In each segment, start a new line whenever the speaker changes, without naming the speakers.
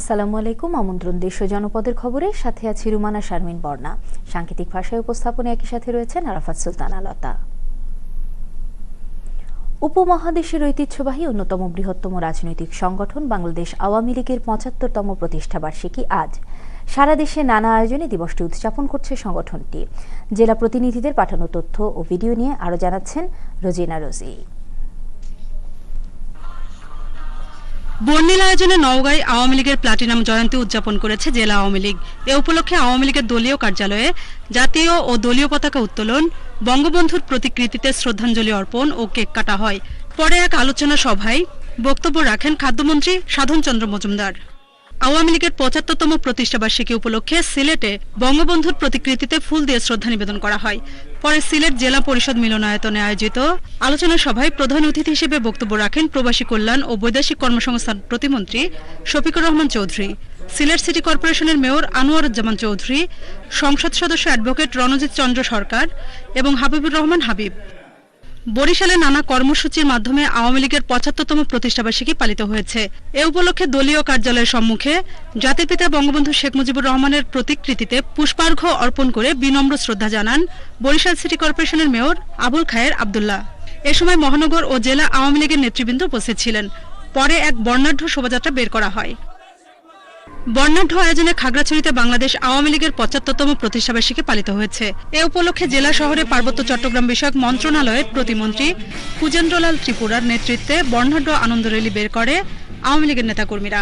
আসসালামু আলাইকুম আমন্ত্রণ দেশ জনপদের খবরে সাথে আছে রুমানা শারমিন বর্ণা সাংকেতিক ভাষায় উপস্থাপনে একই সাথে রয়েছেন আরাফাত সুলতানা লতা উপমহাদেশের ঐতিহ্যবাহী অন্যতম বৃহত্তম রাজনৈতিক সংগঠন বাংলাদেশ আওয়ামী লীগের পঁচাত্তরতম প্রতিষ্ঠাবার্ষিকী আজ সারা দেশে নানা আয়োজনে দিবসটি উদযাপন করছে সংগঠনটি জেলা প্রতিনিধিদের পাঠানো তথ্য ও ভিডিও নিয়ে আরও জানাচ্ছেন রোজিনা রোজি
বর্ণিল আয়োজনে নওগাঁয় আওয়ামী লীগের প্লাটিনাম জয়ন্তী উদযাপন করেছে জেলা আওয়ামী লীগ এ উপলক্ষে আওয়ামী লীগের দলীয় কার্যালয়ে জাতীয় ও দলীয় পতাকা উত্তোলন বঙ্গবন্ধুর প্রতিকৃতিতে শ্রদ্ধাঞ্জলি অর্পণ ও কেক কাটা হয় পরে এক আলোচনা সভায় বক্তব্য রাখেন খাদ্যমন্ত্রী সাধনচন্দ্র মজুমদার আওয়ামী লীগের পঁচাত্তরতম প্রতিষ্ঠাবার্ষিকী উপলক্ষে সিলেটে বঙ্গবন্ধুর প্রতিকৃতিতে ফুল দিয়ে শ্রদ্ধা নিবেদন করা হয় পরে সিলেট জেলা পরিষদ মিলনায়তনে আয়োজিত আলোচনা সভায় প্রধান অতিথি হিসেবে বক্তব্য রাখেন প্রবাসী কল্যাণ ও বৈদেশিক কর্মসংস্থান প্রতিমন্ত্রী শফিকুর রহমান চৌধুরী সিলেট সিটি কর্পোরেশনের মেয়র আনোয়ারুজ্জামান চৌধুরী সংসদ সদস্য অ্যাডভোকেট রণজিৎ চন্দ্র সরকার এবং হাবিবুর রহমান হাবিব বরিশালে নানা কর্মসূচির মাধ্যমে আওয়ামী লীগের পঁচাত্তরতম প্রতিষ্ঠাবার্ষিকী পালিত হয়েছে এ উপলক্ষে দলীয় কার্যালয়ের সম্মুখে জাতির পিতা বঙ্গবন্ধু শেখ মুজিবুর রহমানের প্রতিকৃতিতে পুষ্পার্ঘ্য অর্পণ করে বিনম্র শ্রদ্ধা জানান বরিশাল সিটি কর্পোরেশনের মেয়র আবুল খায়ের আবদুল্লাহ এ সময় মহানগর ও জেলা আওয়ামী লীগের নেতৃবৃন্দ উপস্থিত ছিলেন পরে এক বর্ণাঢ্য শোভাযাত্রা বের করা হয় বর্ণাঢ্য আয়োজনে খাগড়াছড়িতে বাংলাদেশ আওয়ামী লীগের পঁচাত্তরতম প্রতিষ্ঠাবার্ষিকী পালিত হয়েছে এ উপলক্ষে জেলা শহরে পার্বত্য চট্টগ্রাম বিষয়ক মন্ত্রণালয়ের প্রতিমন্ত্রী কুজেন্দ্রলাল ত্রিপুরার নেতৃত্বে বর্ণাঢ্য আনন্দ র্যালি বের করে আওয়ামী লীগের নেতাকর্মীরা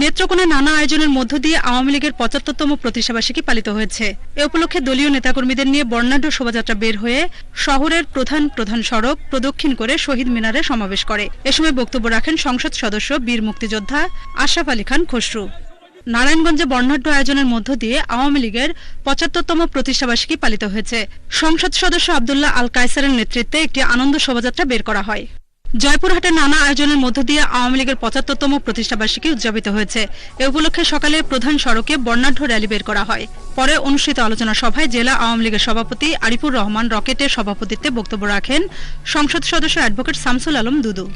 নেত্রকোনা নানা আয়োজনের মধ্য দিয়ে আওয়ামী লীগের পঁচাত্তরতম প্রতিষ্ঠাবার্ষিকী পালিত হয়েছে এ উপলক্ষে দলীয় নেতাকর্মীদের নিয়ে বর্ণাঢ্য শোভাযাত্রা বের হয়ে শহরের প্রধান প্রধান সড়ক প্রদক্ষিণ করে শহীদ মিনারে সমাবেশ করে এ সময় বক্তব্য রাখেন সংসদ সদস্য বীর মুক্তিযোদ্ধা আশরাফ আলী খান খসরু নারায়ণগঞ্জে বর্ণাঢ্য আয়োজনের মধ্য দিয়ে আওয়ামী লীগের পঁচাত্তরতম প্রতিষ্ঠাবার্ষিকী পালিত হয়েছে সংসদ সদস্য আবদুল্লাহ আল কায়সারের নেতৃত্বে একটি আনন্দ শোভাযাত্রা বের করা হয় জয়পুরহাটে নানা আয়োজনের মধ্য দিয়ে আওয়ামী লীগের পঁচাত্তরতম প্রতিষ্ঠাবার্ষিকী উদযাপিত হয়েছে এ উপলক্ষে সকালে প্রধান সড়কে বর্ণাঢ্য র্যালি বের করা হয় পরে অনুষ্ঠিত আলোচনা সভায় জেলা আওয়ামী লীগের সভাপতি আরিফুর রহমান রকেটের সভাপতিত্বে বক্তব্য রাখেন সংসদ সদস্য অ্যাডভোকেট শামসুল আলম দুদু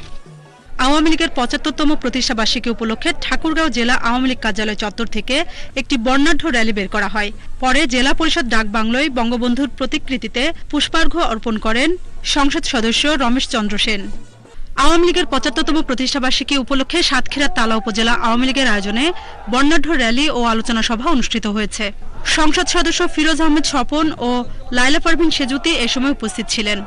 আওয়ামী লীগের পঁচাত্তরতম প্রতিষ্ঠাবার্ষিকী উপলক্ষে ঠাকুরগাঁও জেলা আওয়ামী লীগ কার্যালয় চত্বর থেকে একটি বর্ণাঢ্য র্যালি বের করা হয় পরে জেলা পরিষদ ডাক বাংলোয় বঙ্গবন্ধুর প্রতিকৃতিতে পুষ্পার্ঘ্য অর্পণ করেন সংসদ সদস্য রমেশ চন্দ্র সেন আওয়ামী লীগের পঁচাত্তরতম প্রতিষ্ঠাবার্ষিকী উপলক্ষে সাতক্ষীরার তালা উপজেলা আওয়ামী লীগের আয়োজনে বর্ণাঢ্য র্যালি ও আলোচনা সভা অনুষ্ঠিত হয়েছে সংসদ সদস্য ফিরোজ আহমেদ স্বপন ও লাইলা পারভিন সেজুতি এ সময় উপস্থিত ছিলেন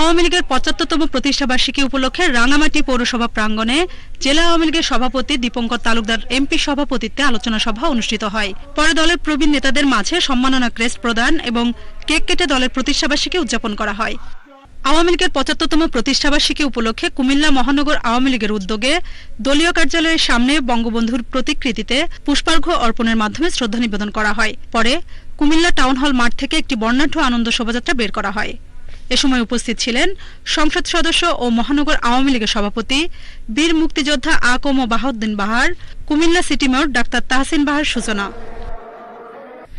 আওয়ামী লীগের পঁচাত্তরতম প্রতিষ্ঠাবার্ষিকী উপলক্ষে রাঙামাটি পৌরসভা প্রাঙ্গণে জেলা আওয়ামী লীগের সভাপতি দীপঙ্কর তালুকদার এমপি সভাপতিত্বে আলোচনা সভা অনুষ্ঠিত হয় পরে দলের প্রবীণ নেতাদের মাঝে সম্মাননা ক্রেস্ট প্রদান এবং কেক কেটে দলের প্রতিষ্ঠাবার্ষিকী উদযাপন করা হয় আওয়ামী লীগের পঁচাত্তরতম প্রতিষ্ঠাবার্ষিকী উপলক্ষে কুমিল্লা মহানগর আওয়ামী লীগের উদ্যোগে দলীয় কার্যালয়ের সামনে বঙ্গবন্ধুর প্রতিকৃতিতে পুষ্পার্ঘ্য অর্পণের মাধ্যমে শ্রদ্ধা নিবেদন করা হয় পরে কুমিল্লা টাউন হল মাঠ থেকে একটি বর্ণাঢ্য আনন্দ শোভাযাত্রা বের করা হয় এ সময় উপস্থিত ছিলেন সংসদ সদস্য ও মহানগর আওয়ামী লীগের সভাপতি বীর মুক্তিযোদ্ধা আকম ও Bahauddin Bahar Comilla city mayor doctor Tahsin Bahar সূচনা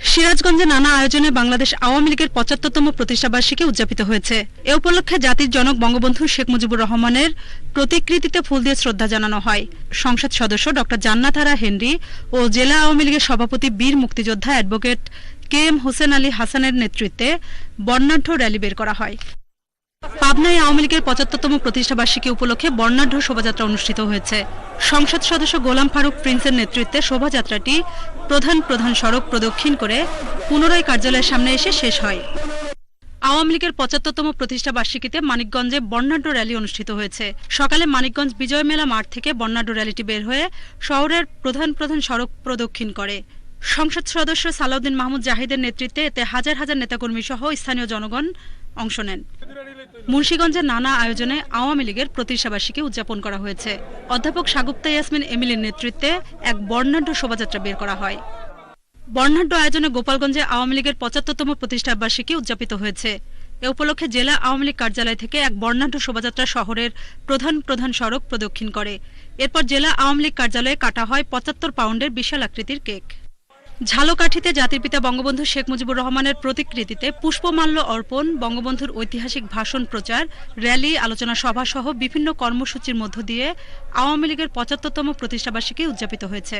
সিরাজগঞ্জে নানা আয়োজনে বাংলাদেশ আওয়ামী লীগের পঁচাত্তরতম প্রতিষ্ঠাবার্ষিকী উদযাপিত হয়েছে এ উপলক্ষে জাতির জনক বঙ্গবন্ধু শেখ মুজিবুর রহমানের প্রতিকৃতিতে ফুল দিয়ে শ্রদ্ধা জানানো হয় সংসদ সদস্য ড জান্নাতারা হেনরি ও জেলা আওয়ামী লীগের সভাপতি বীর মুক্তিযোদ্ধা advocate K M Hossain Ali হাসানের নেতৃত্বে বর্ণাঢ্য র্যালি বের করা হয় পাবনায় আওয়ামী লীগের পঁচাত্তরতম প্রতিষ্ঠাবার্ষিকী উপলক্ষে বর্ণাঢ্য শোভাযাত্রা অনুষ্ঠিত হয়েছে সংসদ সদস্য গোলাম ফারুক প্রিন্সের নেতৃত্বে শোভাযাত্রাটি প্রধান প্রধান সড়ক প্রদক্ষিণ করে পুনরায় কার্যালয়ের সামনে এসে শেষ হয় আওয়ামী লীগের পঁচাত্তরতম প্রতিষ্ঠা বার্ষিকীতে মানিকগঞ্জে বর্ণাঢ্য র্যালি অনুষ্ঠিত হয়েছে সকালে মানিকগঞ্জ বিজয় মেলা মাঠ থেকে বর্ণাঢ্য র্যালিটি বের হয়ে শহরের প্রধান প্রধান সড়ক প্রদক্ষিণ করে সংসদ সদস্য সালাউদ্দিন মাহমুদ জাহিদের নেতৃত্বে এতে হাজার হাজার নেতাকর্মী সহ স্থানীয় জনগণ অংশ নেন মুন্সীগঞ্জের নানা আয়োজনে আওয়ামী লীগের প্রতিষ্ঠাবাসীকে উদযাপন করা হয়েছে অধ্যাপক সাগুপ্তা ইয়াসমিন এমিলির নেতৃত্বে এক বর্ণাঢ্য শোভাযাত্রা বের করা হয় বর্ণাঢ্য আয়োজনে গোপালগঞ্জে আওয়ামী লীগের পঁচাত্তরতম প্রতিষ্ঠাবার্ষিকী উদযাপিত হয়েছে এ উপলক্ষে জেলা আওয়ামী লীগ কার্যালয় থেকে এক বর্ণাঢ্য শোভাযাত্রা শহরের প্রধান প্রধান সড়ক প্রদক্ষিণ করে এরপর জেলা আওয়ামী লীগ কার্যালয়ে কাটা হয় পঁচাত্তর পাউন্ডের বিশাল আকৃতির কেক ঝালকাঠিতে জাতির পিতা বঙ্গবন্ধু শেখ মুজিবুর রহমানের প্রতিকৃতিতে পুষ্পমাল্য অর্পণ বঙ্গবন্ধুর ঐতিহাসিক ভাষণ প্রচার র্যালি আলোচনা সভা সহ বিভিন্ন কর্মসূচির মধ্য দিয়ে আওয়ামী লীগের পঁচাত্তরতম প্রতিষ্ঠাবার্ষিকী উদযাপিত হয়েছে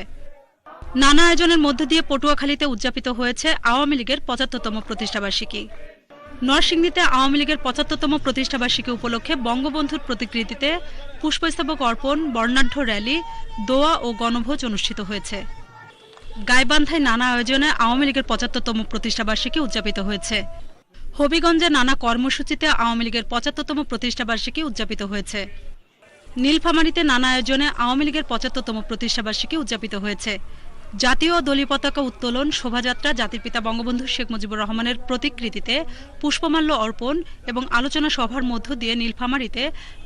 নানা আয়োজনের মধ্য দিয়ে পটুয়াখালীতে উদযাপিত হয়েছে আওয়ামী লীগের পঁচাত্তরতম প্রতিষ্ঠাবার্ষিকী নরসিংদীতে আওয়ামী লীগের পঁচাত্তরতম প্রতিষ্ঠাবার্ষিকী উপলক্ষে বঙ্গবন্ধুর প্রতিকৃতিতে পুষ্পস্তবক অর্পণ বর্ণাঢ্য র্যালি দোয়া ও গণভোজ অনুষ্ঠিত হয়েছে গাইবান্ধায় নানা আয়োজনে আওয়ামী লীগের পঁচাত্তরতম প্রতিষ্ঠাবার্ষিকী উদযাপিত হয়েছে হবিগঞ্জে নানা কর্মসূচিতে আওয়ামী লীগের পঁচাত্তরতম প্রতিষ্ঠাবার্ষিকী উদযাপিত হয়েছে নীলফামারীতে নানা আয়োজনে আওয়ামী লীগের পঁচাত্তরতম প্রতিষ্ঠাবার্ষিকী উদযাপিত হয়েছে জাতীয় দলীয় পতাকা উত্তোলন শোভাযাত্রা জাতির পিতা বঙ্গবন্ধু শেখ মুজিবুর রহমানের প্রতিকৃতিতে পুষ্পমাল্য অর্পণ এবং আলোচনা সভার মধ্য দিয়ে নীলফামারীতে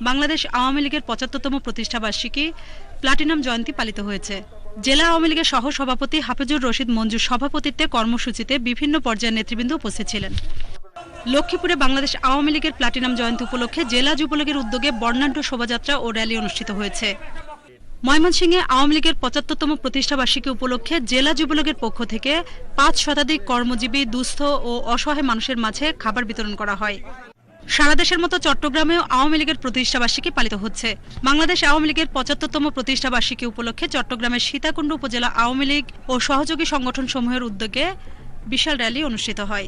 বাংলাদেশ আওয়ামী লীগের পঁচাত্তরতম প্রতিষ্ঠাবার্ষিকী প্লাটিনাম জয়ন্তী পালিত হয়েছে জেলা আওয়ামী লীগের সহ সভাপতি হাফিজুর রশিদ মঞ্জুর সভাপতিত্বে কর্মসূচিতে বিভিন্ন পর্যায়ের নেতৃবৃন্দ উপস্থিত ছিলেন লক্ষ্মীপুরে বাংলাদেশ আওয়ামী লীগের প্লাটিনাম জয়ন্তী উপলক্ষে জেলা যুবলীগের উদ্যোগে বর্ণাঢ্য শোভাযাত্রা ও র্যালি অনুষ্ঠিত হয়েছে ময়মনসিংহে আওয়ামী লীগের পঁচাত্তরতম প্রতিষ্ঠাবার্ষিকী উপলক্ষে জেলা যুবলীগের পক্ষ থেকে পাঁচ শতাধিক কর্মজীবী দুস্থ ও অসহায় মানুষের মাঝে খাবার বিতরণ করা হয় সারা দেশের মতো চট্টগ্রামেও আওয়ামী লীগের প্রতিষ্ঠাবার্ষিকী পালিত হচ্ছে বাংলাদেশ আওয়ামী লীগের পঁচাত্তরতম প্রতিষ্ঠাবার্ষিকী উপলক্ষে চট্টগ্রামের সীতাকুণ্ড উপজেলা আওয়ামী লীগ ও সহযোগী সংগঠন সমূহের উদ্যোগে বিশাল র্যালি অনুষ্ঠিত হয়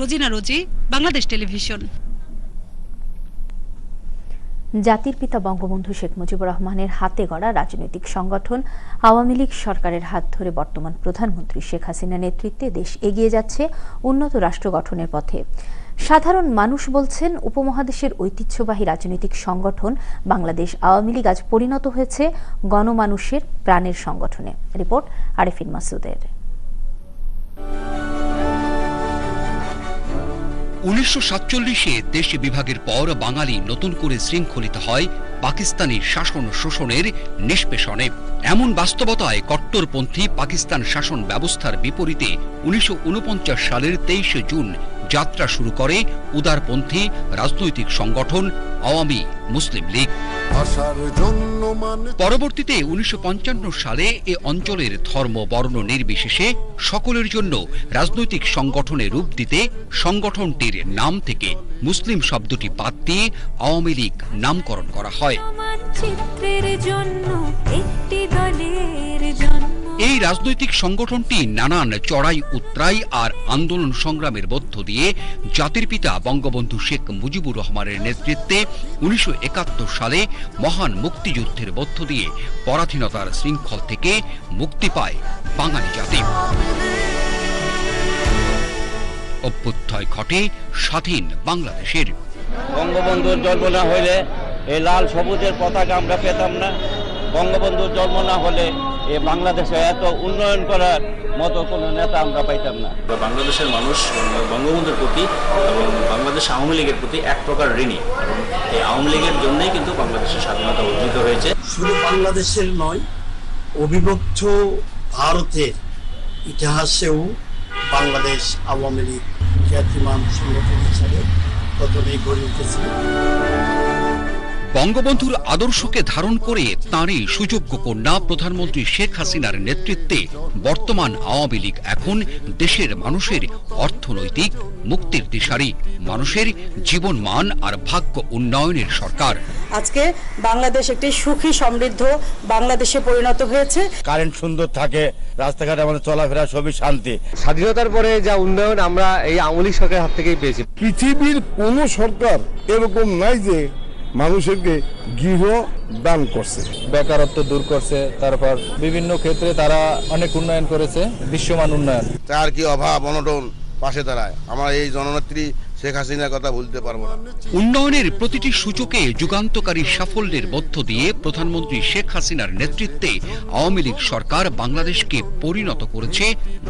রোজিনা রোজি বাংলাদেশ টেলিভিশন
জাতির পিতা বঙ্গবন্ধু শেখ মুজিবুর রহমানের হাতে গড়া রাজনৈতিক সংগঠন আওয়ামী লীগ সরকারের হাত ধরে বর্তমান প্রধানমন্ত্রী শেখ হাসিনা নেতৃত্বে দেশ এগিয়ে যাচ্ছে উন্নত রাষ্ট্র গঠনের পথে সাধারণ মানুষ বলছেন উপমহাদেশের ঐতিহ্যবাহী রাজনৈতিক সংগঠন বাংলাদেশ আওয়ামী লীগ আজ পরিণত হয়েছে গণমানুষের প্রাণের সংগঠনে রিপোর্ট আরেফিন মাসুদের
উনিশশো সাতচল্লিশে দেশ বিভাগের পর বাঙালি নতুন করে শৃঙ্খলিত হয় পাকিস্তানি শাসন শোষণের নিষ্পেষণে এমন বাস্তবতায় কট্টরপন্থী পাকিস্তান শাসন ব্যবস্থার বিপরীতে উনিশশো সালের তেইশে জুন যাত্রা শুরু করে উদারপন্থী রাজনৈতিক সংগঠন আওয়ামী মুসলিম লীগ পরবর্তীতে উনিশশো সালে এ অঞ্চলের ধর্ম বর্ণ নির্বিশেষে সকলের জন্য রাজনৈতিক সংগঠনে রূপ দিতে সংগঠনটির নাম থেকে মুসলিম শব্দটি বাদ দিয়ে আওয়ামী লীগ নামকরণ করা হয় জন্য এই রাজনৈতিক সংগঠনটি নানান চড়াই উত্রাই আর আন্দোলন সংগ্রামের মধ্য দিয়ে জাতির পিতা বঙ্গবন্ধু শেখ মুজিবুর রহমানের নেতৃত্বে উনিশশো সালে মহান মুক্তিযুদ্ধের মধ্য দিয়ে পরাধীনতার শৃঙ্খল থেকে মুক্তি পায় বাঙালি জাতি অভ্যুত্থয় ঘটে স্বাধীন বাংলাদেশের
বঙ্গবন্ধুর জন্ম না হইলে এই লাল সবুজের পতাকা আমরা পেতাম না বঙ্গবন্ধুর জন্ম না হলে এ বাংলাদেশে এত উন্নয়ন করার মতো কোনো নেতা আমরা পাইতাম না
বাংলাদেশের মানুষ বঙ্গবন্ধুর প্রতি এবং বাংলাদেশ আওয়ামী লীগের প্রতি এক প্রকার ঋণী এবং এই আওয়ামী লীগের জন্যই কিন্তু বাংলাদেশের স্বাধীনতা অর্জিত হয়েছে
শুধু বাংলাদেশের নয় অবিভক্ত ভারতের ইতিহাসেও বাংলাদেশ আওয়ামী লীগ খ্যাতিমান সংগঠন হিসাবে প্রথমেই গড়ে উঠেছিল
বঙ্গবন্ধুর আদর্শকে ধারণ করে তাঁরই সুযোগ্য কন্যা প্রধানমন্ত্রী শেখ হাসিনার নেতৃত্বে বর্তমান আওয়ামী লীগ এখন দেশের মানুষের অর্থনৈতিক মুক্তির দিশারি মানুষের জীবন মান আর ভাগ্য উন্নয়নের সরকার
আজকে বাংলাদেশ একটি সুখী সমৃদ্ধ বাংলাদেশে পরিণত হয়েছে
কারেন্ট সুন্দর থাকে রাস্তাঘাটে আমাদের চলাফেরা সবই শান্তি
স্বাধীনতার পরে যা উন্নয়ন আমরা এই আওয়ামী লীগ সরকারের হাত থেকেই পেয়েছি
পৃথিবীর কোন সরকার এরকম নাই যে মানুষকে গৃহ দান করছে
বেকারত্ব দূর করছে তারপর বিভিন্ন ক্ষেত্রে তারা অনেক উন্নয়ন করেছে বিশ্বমান উন্নয়ন
তার কি অভাব অনটন পাশে দাঁড়ায় আমরা এই জননেত্রী শেখ হাসিনার কথা ভুলতে পারবো না
উন্নয়নের প্রতিটি সূচকে যুগান্তকারী সাফল্যের মধ্য দিয়ে প্রধানমন্ত্রী শেখ হাসিনার নেতৃত্বে আওয়ামী লীগ সরকার বাংলাদেশকে পরিণত করেছে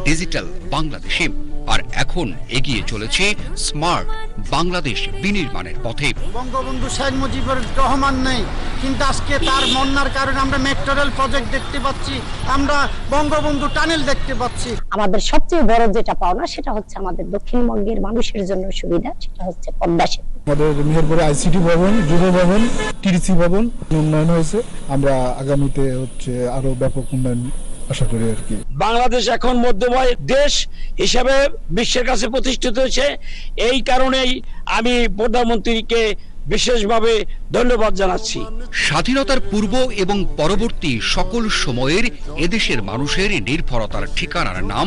ডিজিটাল বাংলাদেশে আর এখন এগিয়ে চলেছে স্মার্ট বাংলাদেশ বিনির্মাণের পথে
বঙ্গবন্ধু শেখ মুজিবুর রহমান নেই কিন্তু আজকে তার মন্নার কারণে আমরা মেট্রোরেল প্রজেক্ট দেখতে পাচ্ছি আমরা বঙ্গবন্ধু টানেল দেখতে পাচ্ছি
আমাদের সবচেয়ে বড় যেটা পাওনা সেটা হচ্ছে আমাদের দক্ষিণবঙ্গের মানুষের জন্য সুবিধা সেটা হচ্ছে পদ্মা সেতু
আমাদের মেহেরপুরে আইসিটি ভবন যুব ভবন টিডিসি ভবন উন্নয়ন হয়েছে আমরা আগামীতে হচ্ছে আরো ব্যাপক উন্নয়ন আশা করি আর কি
বাংলাদেশ এখন মধ্যময় দেশ হিসাবে বিশ্বের কাছে প্রতিষ্ঠিত হয়েছে এই কারণেই আমি প্রধানমন্ত্রীকে বিশেষভাবে ধন্যবাদ জানাচ্ছি
স্বাধীনতার পূর্ব এবং পরবর্তী সকল সময়ের এদেশের মানুষের নির্ভরতার ঠিকানার নাম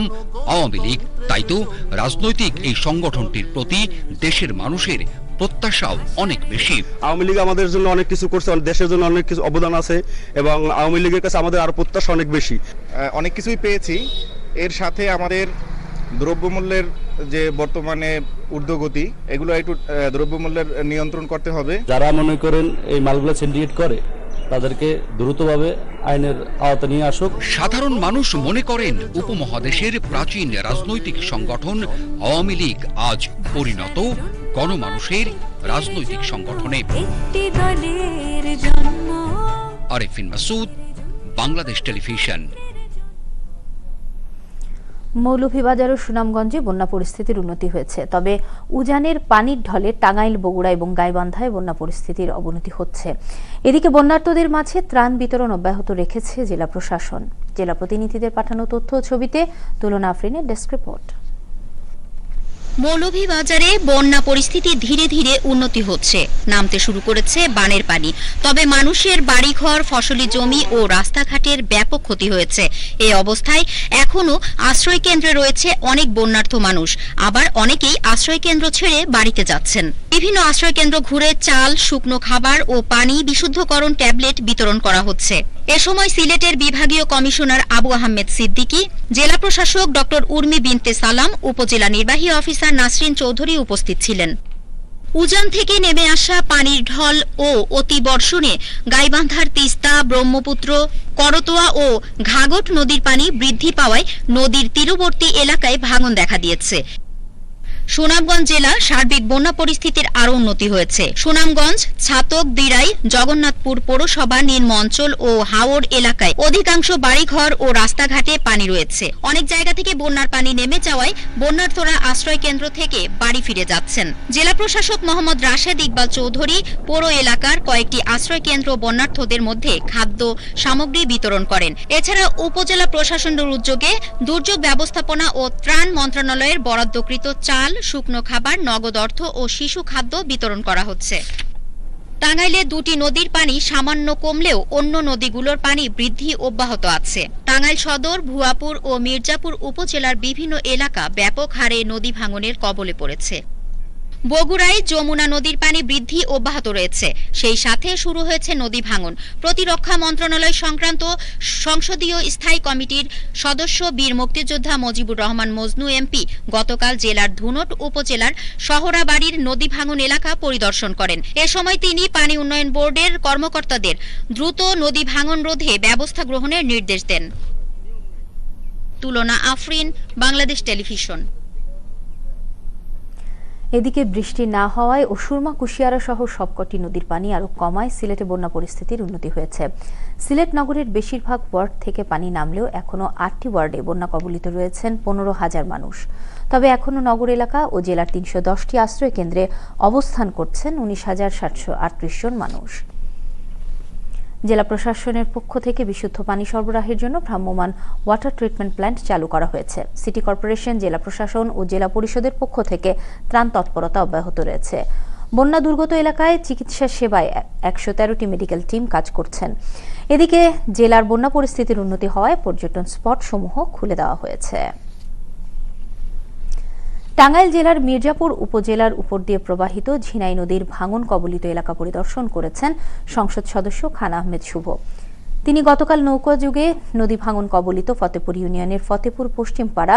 আওয়ামী লীগ তাই তো রাজনৈতিক এই সংগঠনটির প্রতি দেশের মানুষের প্রত্যাশাও অনেক বেশি
আওয়ামী লীগ আমাদের জন্য অনেক কিছু করছে দেশের জন্য অনেক কিছু অবদান আছে এবং আওয়ামী লীগের কাছে আমাদের আরো প্রত্যাশা অনেক বেশি
অনেক কিছুই পেয়েছি এর সাথে আমাদের দ্রব্যমূল্যের যে বর্তমানে ঊর্ধ্বগতি এগুলো একটু দ্রব্যমূল্যের নিয়ন্ত্রণ করতে হবে
যারা মনে করেন এই মালগুলো সিন্ডিকেট করে তাদেরকে দ্রুতভাবে আইনের আওতা নিয়ে আসুক
সাধারণ মানুষ মনে করেন উপমহাদেশের প্রাচীন রাজনৈতিক সংগঠন আওয়ামী লীগ আজ পরিণত গণমানুষের রাজনৈতিক সংগঠনে মাসুদ বাংলাদেশ টেলিভিশন
মৌলভীবাজার ও সুনামগঞ্জে বন্যা পরিস্থিতির উন্নতি হয়েছে তবে উজানের পানির ঢলে টাঙ্গাইল বগুড়া এবং গাইবান্ধায় বন্যা পরিস্থিতির অবনতি হচ্ছে এদিকে বন্যার্তদের মাঝে ত্রাণ বিতরণ অব্যাহত রেখেছে জেলা প্রশাসন জেলা প্রতিনিধিদের পাঠানো তথ্য ছবিতে তুলনা আফরিনের ডেস্ক রিপোর্ট
মৌলভীবাজারে বন্যা পরিস্থিতি ধীরে ধীরে উন্নতি হচ্ছে নামতে শুরু করেছে বানের পানি তবে মানুষের বাড়িঘর ফসলি জমি ও রাস্তাঘাটের ব্যাপক ক্ষতি হয়েছে এই অবস্থায় এখনও আশ্রয় কেন্দ্রে রয়েছে অনেক বন্যার্থ মানুষ আবার অনেকেই আশ্রয় কেন্দ্র ছেড়ে বাড়িতে যাচ্ছেন বিভিন্ন আশ্রয় কেন্দ্র ঘুরে চাল শুকনো খাবার ও পানি বিশুদ্ধকরণ ট্যাবলেট বিতরণ করা হচ্ছে এ সময় সিলেটের বিভাগীয় কমিশনার আবু আহমেদ সিদ্দিকী জেলা প্রশাসক ডক্টর উর্মি বিনতে সালাম উপজেলা নির্বাহী অফিসার অফিসার নাসরিন চৌধুরী উপস্থিত ছিলেন উজান থেকে নেমে আসা পানির ঢল ও অতি বর্ষণে গাইবান্ধার তিস্তা ব্রহ্মপুত্র করতোয়া ও ঘাগট নদীর পানি বৃদ্ধি পাওয়ায় নদীর তীরবর্তী এলাকায় ভাঙন দেখা দিয়েছে সুনামগঞ্জ জেলা সার্বিক বন্যা পরিস্থিতির আরও উন্নতি হয়েছে সুনামগঞ্জ ছাতক দিরাই জগন্নাথপুর পৌরসভা নিম্ন অঞ্চল ও হাওড় এলাকায় অধিকাংশ বাড়িঘর ও রাস্তাঘাটে পানি রয়েছে অনেক জায়গা থেকে বন্যার পানি নেমে যাওয়ায় বন্যার্থরা আশ্রয় কেন্দ্র থেকে বাড়ি ফিরে যাচ্ছেন জেলা প্রশাসক মোহাম্মদ রাশেদ ইকবাল চৌধুরী পৌর এলাকার কয়েকটি আশ্রয় কেন্দ্র বন্যার্থদের মধ্যে খাদ্য সামগ্রী বিতরণ করেন এছাড়া উপজেলা প্রশাসনের উদ্যোগে দুর্যোগ ব্যবস্থাপনা ও ত্রাণ মন্ত্রণালয়ের বরাদ্দকৃত চাল শুকনো খাবার নগদ অর্থ ও শিশু খাদ্য বিতরণ করা হচ্ছে টাঙ্গাইলে দুটি নদীর পানি সামান্য কমলেও অন্য নদীগুলোর পানি বৃদ্ধি অব্যাহত আছে টাঙ্গাইল সদর ভুয়াপুর ও মির্জাপুর উপজেলার বিভিন্ন এলাকা ব্যাপক হারে নদী ভাঙনের কবলে পড়েছে বগুড়ায় যমুনা নদীর পানি বৃদ্ধি অব্যাহত রয়েছে সেই সাথে শুরু হয়েছে নদী ভাঙন প্রতিরক্ষা মন্ত্রণালয় সংক্রান্ত সংসদীয় স্থায়ী কমিটির সদস্য বীর মুক্তিযোদ্ধা মজিবুর রহমান মজনু এমপি গতকাল জেলার ধুনট উপজেলার শহরাবাড়ির নদী ভাঙন এলাকা পরিদর্শন করেন এ সময় তিনি পানি উন্নয়ন বোর্ডের কর্মকর্তাদের দ্রুত নদী ভাঙন রোধে ব্যবস্থা গ্রহণের নির্দেশ দেন তুলনা আফরিন বাংলাদেশ টেলিভিশন
এদিকে বৃষ্টি না হওয়ায় সুরমা কুশিয়ারা সহ সবকটি নদীর পানি আরও কমায় সিলেটে বন্যা পরিস্থিতির উন্নতি হয়েছে সিলেট নগরের বেশিরভাগ ওয়ার্ড থেকে পানি নামলেও এখনও আটটি ওয়ার্ডে বন্যা কবলিত রয়েছেন পনেরো হাজার মানুষ তবে এখনও নগর এলাকা ও জেলার তিনশো দশটি আশ্রয় কেন্দ্রে অবস্থান করছেন উনিশ হাজার সাতশো আটত্রিশ জন মানুষ জেলা প্রশাসনের পক্ষ থেকে বিশুদ্ধ পানি সরবরাহের জন্য ভ্রাম্যমাণ ওয়াটার ট্রিটমেন্ট প্ল্যান্ট চালু করা হয়েছে সিটি কর্পোরেশন জেলা প্রশাসন ও জেলা পরিষদের পক্ষ থেকে ত্রাণ তৎপরতা অব্যাহত রয়েছে বন্যা দুর্গত এলাকায় চিকিৎসা সেবায় একশো তেরোটি মেডিকেল টিম কাজ করছেন এদিকে জেলার বন্যা পরিস্থিতির উন্নতি হওয়ায় পর্যটন স্পট সমূহ খুলে দেওয়া হয়েছে টাঙ্গাইল জেলার মির্জাপুর উপজেলার উপর দিয়ে প্রবাহিত ঝিনাই নদীর ভাঙন কবলিত এলাকা পরিদর্শন করেছেন সংসদ সদস্য খান আহমেদ শুভ তিনি গতকাল নৌকা যুগে নদী ভাঙন কবলিত ফতেপুর ইউনিয়নের ফতেপুর পশ্চিমপাড়া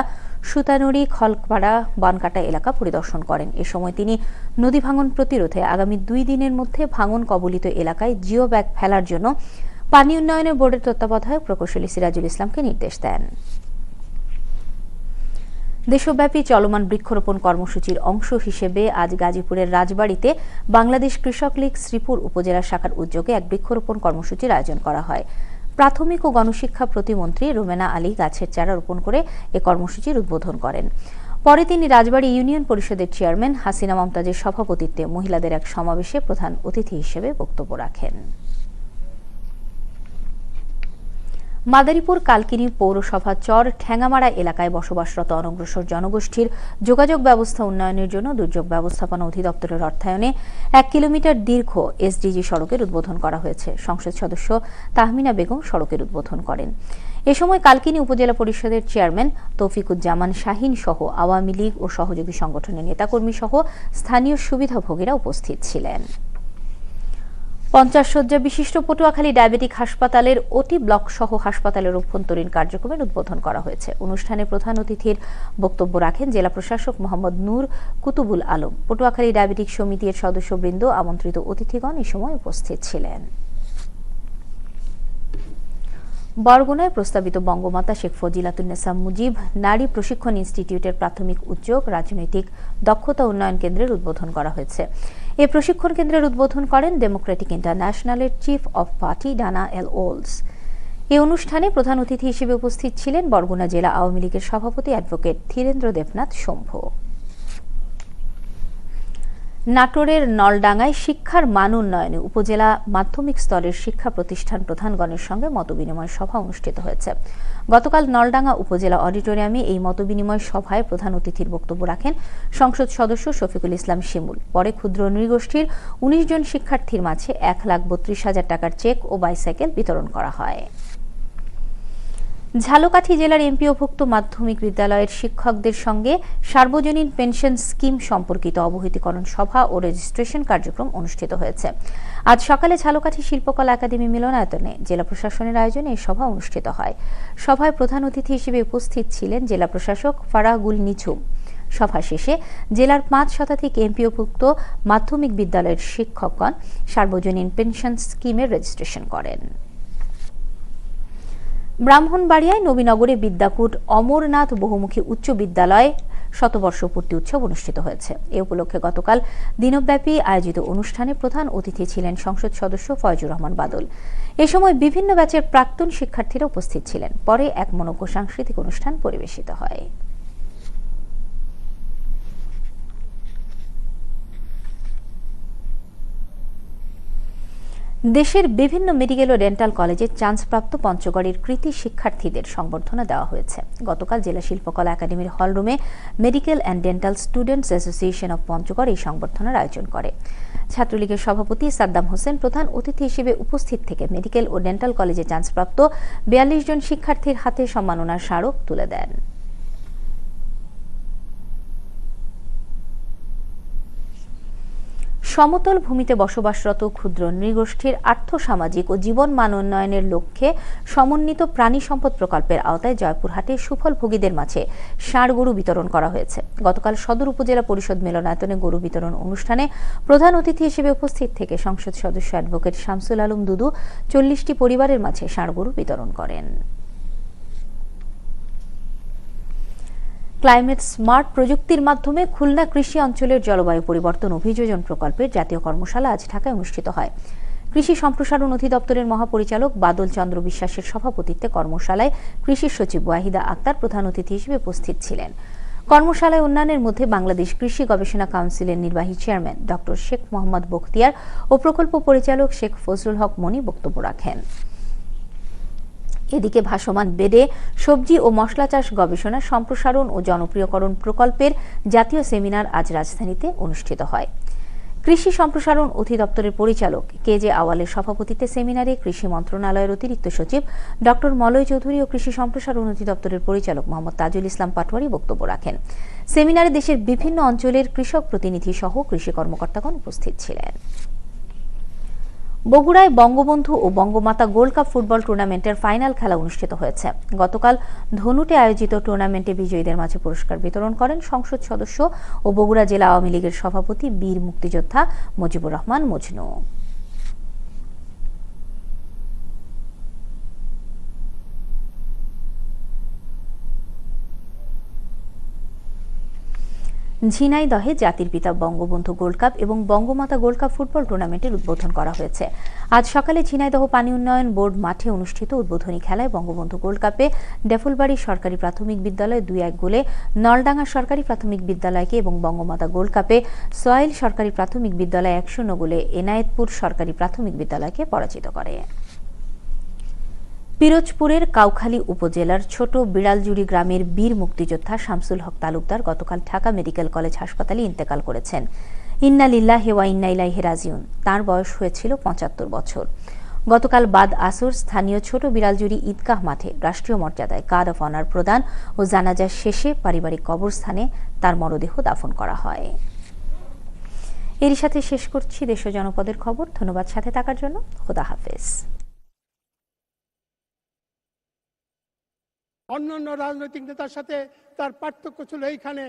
সুতানুরি খলকপাড়া বানকাটা এলাকা পরিদর্শন করেন এ সময় তিনি নদী ভাঙন প্রতিরোধে আগামী দুই দিনের মধ্যে ভাঙন কবলিত এলাকায় জিও ব্যাগ ফেলার জন্য পানি উন্নয়নের বোর্ডের তত্ত্বাবধায়ক প্রকৌশলী সিরাজুল ইসলামকে নির্দেশ দেন দেশব্যাপী চলমান বৃক্ষরোপণ কর্মসূচির অংশ হিসেবে আজ গাজীপুরের রাজবাড়িতে বাংলাদেশ কৃষক লীগ শ্রীপুর উপজেলা শাখার উদ্যোগে এক বৃক্ষরোপণ কর্মসূচির আয়োজন করা হয় প্রাথমিক ও গণশিক্ষা প্রতিমন্ত্রী রোমেনা আলী গাছের চারা রোপণ করে এ কর্মসূচির উদ্বোধন করেন পরে তিনি রাজবাড়ী ইউনিয়ন পরিষদের চেয়ারম্যান হাসিনা মমতাজের সভাপতিত্বে মহিলাদের এক সমাবেশে প্রধান অতিথি হিসেবে বক্তব্য রাখেন মাদারীপুর কালকিনি পৌরসভা চর ঠ্যাঙামারা এলাকায় বসবাসরত অনগ্রসর জনগোষ্ঠীর যোগাযোগ ব্যবস্থা উন্নয়নের জন্য দুর্যোগ ব্যবস্থাপনা অধিদপ্তরের অর্থায়নে এক কিলোমিটার দীর্ঘ এসডিজি সড়কের উদ্বোধন করা হয়েছে সংসদ সদস্য তাহমিনা বেগম সড়কের উদ্বোধন করেন এ সময় কালকিনি উপজেলা পরিষদের চেয়ারম্যান তৌফিকুজ্জামান শাহিন সহ আওয়ামী লীগ ও সহযোগী সংগঠনের নেতাকর্মী সহ স্থানীয় সুবিধাভোগীরা উপস্থিত ছিলেন পঞ্চাশ শয্যা বিশিষ্ট পটুয়াখালী ডায়াবেটিক হাসপাতালের অতি ব্লক সহ হাসপাতালের অভ্যন্তরীণ কার্যক্রমের উদ্বোধন করা হয়েছে অনুষ্ঠানে প্রধান অতিথির বক্তব্য রাখেন জেলা প্রশাসক মোহাম্মদ নূর কুতুবুল আলম পটুয়াখালী ডায়াবেটিক সমিতির সদস্যবৃন্দ আমন্ত্রিত অতিথিগণ এ সময় উপস্থিত ছিলেন বরগুনায় প্রস্তাবিত বঙ্গমাতা শেখ ফজিলাতুন্নেসা মুজিব নারী প্রশিক্ষণ ইনস্টিটিউটের প্রাথমিক উদ্যোগ রাজনৈতিক দক্ষতা উন্নয়ন কেন্দ্রের উদ্বোধন করা হয়েছে এ প্রশিক্ষণ কেন্দ্রের উদ্বোধন করেন ডেমোক্রেটিক ইন্টারন্যাশনালের chief of party Dana L ওলস এই অনুষ্ঠানে প্রধান অতিথি হিসেবে উপস্থিত ছিলেন বরগুনা জেলা আওয়ামী লীগের সভাপতি অ্যাডভোকেট ধীরেন্দ্র দেবনাথ শম্ভু নাটোরের নলডাঙ্গায় শিক্ষার মান উন্নয়নে উপজেলা মাধ্যমিক স্তরের শিক্ষা প্রতিষ্ঠান প্রধানগণের সঙ্গে মতবিনিময় সভা অনুষ্ঠিত হয়েছে গতকাল নলডাঙ্গা উপজেলা অডিটোরিয়ামে এই মতবিনিময় সভায় প্রধান অতিথির বক্তব্য রাখেন সংসদ সদস্য শফিকুল ইসলাম শিমুল পরে ক্ষুদ্র নৃগোষ্ঠীর উনিশ জন শিক্ষার্থীর মাঝে এক লাখ বত্রিশ হাজার টাকার চেক ও বাইসাইকেল বিতরণ করা হয় ঝালকাঠি জেলার এমপিওভুক্ত মাধ্যমিক বিদ্যালয়ের শিক্ষকদের সঙ্গে সার্বজনীন পেনশন স্কিম সম্পর্কিত অবহিতকরণ সভা ও রেজিস্ট্রেশন কার্যক্রম অনুষ্ঠিত হয়েছে আজ সকালে ঝালকাঠি শিল্পকলা একাডেমি মিলনায়তনে জেলা প্রশাসনের আয়োজনে এই সভা অনুষ্ঠিত হয় সভায় প্রধান অতিথি হিসেবে উপস্থিত ছিলেন জেলা প্রশাসক ফারাগুল নিঝুম সভা শেষে জেলার পাঁচ শতাধিক এমপিওভুক্ত মাধ্যমিক বিদ্যালয়ের শিক্ষকগণ সার্বজনীন পেনশন স্কিমের রেজিস্ট্রেশন করেন ব্রাহ্মণবাড়িয়ায় নবীনগরে বিদ্যাকূট অমরনাথ বহুমুখী উচ্চ বিদ্যালয় শতবর্ষ পূর্তি উৎসব অনুষ্ঠিত হয়েছে এ উপলক্ষে গতকাল দিনব্যাপী আয়োজিত অনুষ্ঠানে প্রধান অতিথি ছিলেন সংসদ সদস্য ফয়জুর রহমান বাদল এ সময় বিভিন্ন ব্যাচের প্রাক্তন শিক্ষার্থীরা উপস্থিত ছিলেন পরে এক মনোজ্ঞ সাংস্কৃতিক অনুষ্ঠান পরিবেশিত হয় দেশের বিভিন্ন মেডিকেল ও ডেন্টাল কলেজে চান্সপ্রাপ্ত পঞ্চগড়ের কৃতি শিক্ষার্থীদের সংবর্ধনা দেওয়া হয়েছে গতকাল জেলা শিল্পকলা একাডেমির হলরুমে medical and dental students association of Panchagarh এই সংবর্ধনার আয়োজন করে ছাত্রলীগের সভাপতি সাদ্দাম হোসেন প্রধান অতিথি হিসেবে উপস্থিত থেকে মেডিকেল ও ডেন্টাল কলেজে চান্সপ্রাপ্ত বিয়াল্লিশ জন শিক্ষার্থীর হাতে সম্মাননার স্মারক তুলে দেন সমতল ভূমিতে বসবাসরত ক্ষুদ্র নৃগোষ্ঠীর আর্থসামাজিক ও জীবন মান উন্নয়নের লক্ষ্যে সমন্বিত প্রাণী সম্পদ প্রকল্পের আওতায় জয়পুরহাটে সুফল ভোগীদের মাঝে ষাঁড় গরু বিতরণ করা হয়েছে গতকাল সদর উপজেলা পরিষদ মিলনায়তনে গরু বিতরণ অনুষ্ঠানে প্রধান অতিথি হিসেবে উপস্থিত থেকে সংসদ সদস্য অ্যাডভোকেট শামসুল আলম দুদু চল্লিশটি পরিবারের মাঝে ষাঁড় গরু বিতরণ করেন ক্লাইমেট স্মার্ট প্রযুক্তির মাধ্যমে খুলনা কৃষি অঞ্চলের জলবায়ু পরিবর্তন অভিযোজন প্রকল্পের জাতীয় কর্মশালা আজ ঢাকায় অনুষ্ঠিত হয় কৃষি সম্প্রসারণ অধিদপ্তরের মহাপরিচালক বাদল চন্দ্র বিশ্বাসের সভাপতিত্বে কর্মশালায় কৃষি সচিব ওয়াহিদা আক্তার প্রধান অতিথি হিসেবে উপস্থিত ছিলেন কর্মশালায় উন্নয়নের মধ্যে বাংলাদেশ কৃষি গবেষণা কাউন্সিলের নির্বাহী চেয়ারম্যান ডক্টর শেখ মোহাম্মদ বখতিয়ার ও প্রকল্প পরিচালক শেখ ফজলুল হক মনি বক্তব্য রাখেন এদিকে ভাসমান বেদে সবজি ও মশলা চাষ গবেষণা সম্প্রসারণ ও জনপ্রিয়করণ প্রকল্পের জাতীয় সেমিনার আজ রাজধানীতে অনুষ্ঠিত হয় কৃষি সম্প্রসারণ অধিদপ্তরের পরিচালক কে জে আওয়ালের সভাপতিত্বে সেমিনারে কৃষি মন্ত্রণালয়ের অতিরিক্ত সচিব ড মলয় চৌধুরী ও কৃষি সম্প্রসারণ অধিদপ্তরের পরিচালক মোহাম্মদ তাজুল ইসলাম পাটোয়ারি বক্তব্য রাখেন সেমিনারে দেশের বিভিন্ন অঞ্চলের কৃষক প্রতিনিধি সহ কৃষি কর্মকর্তাগণ উপস্থিত ছিলেন বগুড়ায় বঙ্গবন্ধু ও বঙ্গমাতা গোল্ড কাপ ফুটবল টুর্নামেন্টের ফাইনাল খেলা অনুষ্ঠিত হয়েছে গতকাল ধনুটে আয়োজিত টুর্নামেন্টে বিজয়ীদের মাঝে পুরস্কার বিতরণ করেন সংসদ সদস্য ও বগুড়া জেলা আওয়ামী লীগের সভাপতি বীর মুক্তিযোদ্ধা মুজিবুর রহমান মজনু ঝিনাইদহে জাতির পিতা বঙ্গবন্ধু গোল্ড কাপ এবং বঙ্গমাতা গোল্ড কাপ ফুটবল টুর্নামেন্টের উদ্বোধন করা হয়েছে আজ সকালে ঝিনাইদহ পানি উন্নয়ন বোর্ড মাঠে অনুষ্ঠিত উদ্বোধনী খেলায় বঙ্গবন্ধু গোল্ড কাপে ডেফুলবাড়ি সরকারি প্রাথমিক বিদ্যালয় দুই এক গোলে নলডাঙ্গা সরকারি প্রাথমিক বিদ্যালয়কে এবং বঙ্গমাতা গোল্ড কাপে সয়েল সরকারি প্রাথমিক বিদ্যালয় এক শূন্য গোলে এনায়েতপুর সরকারি প্রাথমিক বিদ্যালয়কে পরাজিত করে পিরোজপুরের কাউখালী উপজেলার ছোট বিড়ালজুড়ি গ্রামের বীর মুক্তিযোদ্ধা শামসুল হক তালুকদার গতকাল ঢাকা মেডিকেল কলেজ হাসপাতালে ইন্তেকাল করেছেন ইন্না লিল্লা হেওয়া ইন্না ইলাই হেরাজিউন তাঁর বয়স হয়েছিল পঁচাত্তর বছর গতকাল বাদ আসর স্থানীয় ছোট বিড়ালজুড়ি ঈদগাহ মাঠে রাষ্ট্রীয় মর্যাদায় কার্ড অফ অনার প্রদান ও জানাজার শেষে পারিবারিক কবরস্থানে তার মরদেহ দাফন করা হয় এরই সাথে শেষ করছি দেশ জনপদের খবর ধন্যবাদ সাথে থাকার জন্য খোদা হাফেজ অন্যান্য রাজনৈতিক নেতার সাথে তার পার্থক্য ছিল এইখানে